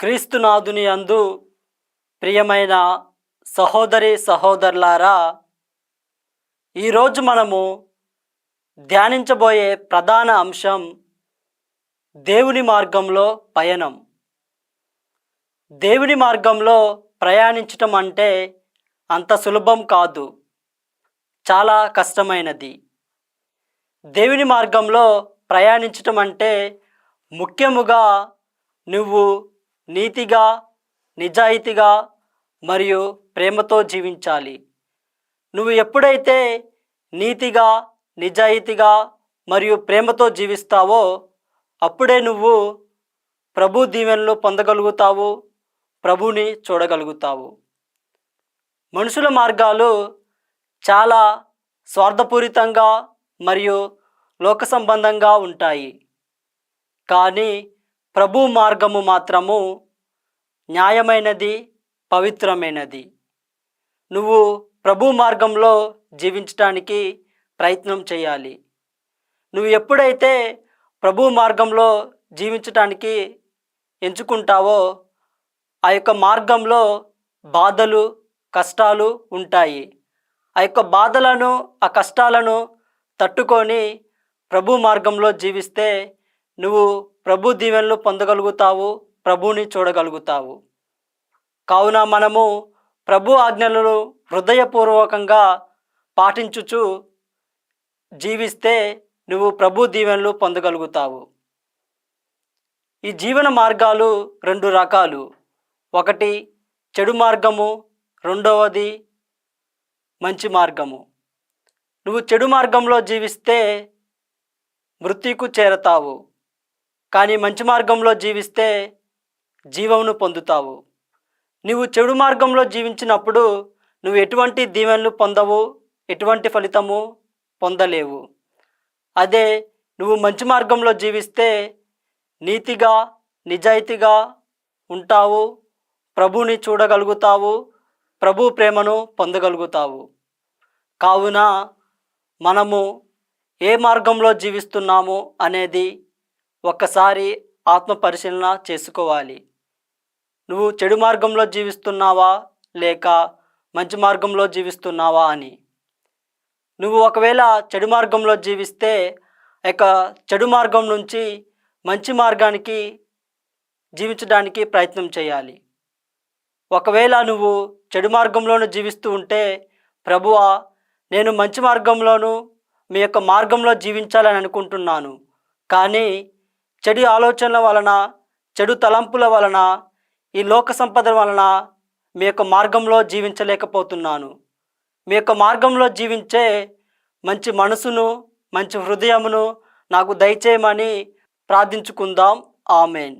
క్రీస్తునాథుని అందు ప్రియమైన సహోదరి సహోదరులారా ఈరోజు మనము ధ్యానించబోయే ప్రధాన అంశం దేవుని మార్గంలో పయనం. దేవుని మార్గంలో ప్రయాణించటం అంటే అంత సులభం కాదు చాలా కష్టమైనది. దేవుని మార్గంలో ప్రయాణించటం అంటే ముఖ్యముగా నువ్వు నీతిగా నిజాయితీగా మరియు ప్రేమతో జీవించాలి. నువ్వు ఎప్పుడైతే నీతిగా నిజాయితీగా మరియు ప్రేమతో జీవిస్తావో అప్పుడే నువ్వు ప్రభు దీవెనలు పొందగలుగుతావు ప్రభుని చూడగలుగుతావు. మనుషుల మార్గాలు చాలా స్వార్థపూరితంగా మరియు లోక సంబంధంగా ఉంటాయి. కానీ ప్రభు మార్గము మాత్రము న్యాయమైనది పవిత్రమైనది. నువ్వు ప్రభు మార్గంలో జీవించటానికి ప్రయత్నం చేయాలి. నువ్వు ఎప్పుడైతే ప్రభు మార్గంలో జీవించటానికి ఎంచుకుంటావో ఆ యొక్క మార్గంలో బాధలు కష్టాలు ఉంటాయి. ఆ యొక్క బాధలను ఆ కష్టాలను తట్టుకొని ప్రభు మార్గంలో జీవిస్తే నువ్వు ప్రభు దీవెనలు పొందగలుగుతావు ప్రభుని చూడగలుగుతావు. కావున మనము ప్రభు ఆజ్ఞలను హృదయపూర్వకంగా పాటించుచు జీవిస్తే నువ్వు ప్రభు దీవెనలు పొందగలుగుతావు. ఈ జీవన మార్గాలు రెండు రకాలు. ఒకటి చెడు మార్గము రెండవది మంచి మార్గము. నువ్వు చెడు మార్గంలో జీవిస్తే మృత్యుకు చేరతావు. కానీ మంచి మార్గంలో జీవిస్తే జీవమును పొందుతావు. నువ్వు చెడు మార్గంలో జీవించినప్పుడు నువ్వు ఎటువంటి దీవెనలు పొందవు ఎటువంటి ఫలితము పొందలేవు. అదే నువ్వు మంచి మార్గంలో జీవిస్తే నీతిగా నిజాయితీగా ఉంటావు ప్రభుని చూడగలుగుతావు ప్రభు ప్రేమను పొందగలుగుతావు. కావున మనము ఏ మార్గంలో జీవిస్తున్నాము అనేది ఒక్కసారి ఆత్మ పరిశీలన చేసుకోవాలి. నువ్వు చెడు మార్గంలో జీవిస్తున్నావా? లేక మంచి మార్గంలో జీవిస్తున్నావా అని. నువ్వు ఒకవేళ చెడు మార్గంలో జీవిస్తే ఇక చెడు మార్గం నుంచి మంచి మార్గానికి జీవించడానికి ప్రయత్నం చేయాలి. ఒకవేళ నువ్వు చెడు మార్గంలోనూ జీవిస్తూ ఉంటే ప్రభువా నేను మంచి మార్గంలోనూ మీ యొక్క మార్గంలో జీవించాలని అనుకుంటున్నాను. కానీ చెడు ఆలోచనల వలన చెడు తలంపుల వలన ఈ లోక సంపద వలన మీ యొక్క మార్గంలో జీవించలేకపోతున్నాను. మీ యొక్క మార్గంలో జీవించే మంచి మనసును మంచి హృదయమును నాకు దయచేయమని ప్రార్థించుకుందాం. ఆమెన్.